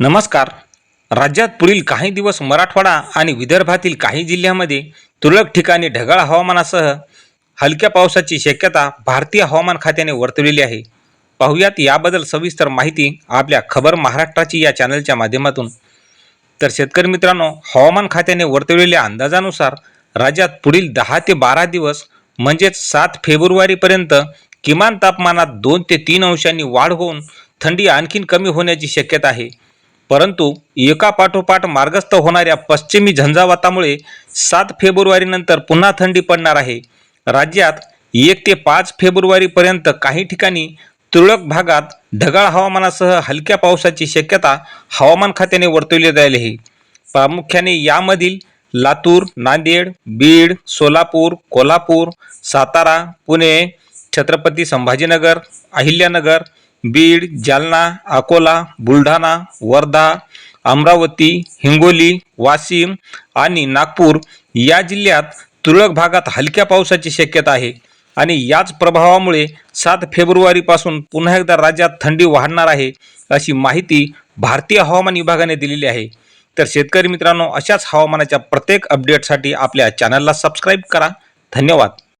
नमस्कार. राज्यात पुढील काही दिवस मराठवाडा आणि विदर्भातील काही जिल्ह्यामध्ये तुरळक ठिकाणी ढगाळ हवामानासह हलक्या पावसाची शक्यता भारतीय हवामान खात्याने वर्तवलेली आहे. पाहुयात याबद्दल सविस्तर माहिती आपल्या खबर महाराष्ट्राची या चॅनलच्या माध्यमातून. तर शेतकरी मित्रांनो हवामान खात्याने वर्तवलेल्या अंदाजानुसार राज्यात पुढील दहा ते बारा दिवस म्हणजेच सात फेब्रुवारीपर्यंत किमान तापमानात दोन ते तीन अंशांनी वाढ होऊन थंडी आणखीन कमी होण्याची शक्यता आहे. परंतु एकापाठोपाठ मार्गस्थ होणाऱ्या पश्चिमी झंझावातामुळे सात फेब्रुवारीनंतर पुन्हा थंडी पडणार आहे. राज्यात एक ते पाच फेब्रुवारीपर्यंत काही ठिकाणी तुरळक भागात ढगाळ हवामानासह हलक्या पावसाची शक्यता हवामान खात्याने वर्तवली जाईल आहे. प्रामुख्याने यामधील लातूर नांदेड बीड सोलापूर कोल्हापूर सातारा पुणे छत्रपती संभाजीनगर अहिल्यानगर बीड जालना अकोला बुलढाणा वर्धा अमरावती हिंगोली वाशिम आणि नागपूर या जिल्ह्यात तुरळक भागात हलक्या पावसाची शक्यता आहे. आणि याच प्रभावामुळे सात फेब्रुवारीपासून पुन्हा एकदा राज्यात थंडी वाढणार आहे अशी माहिती भारतीय हवामान विभागाने दिलेली आहे. तर शेतकरी मित्रांनो अशाच हवामानाच्या प्रत्येक अपडेटसाठी आपल्या चॅनलला सबस्क्राईब करा. धन्यवाद.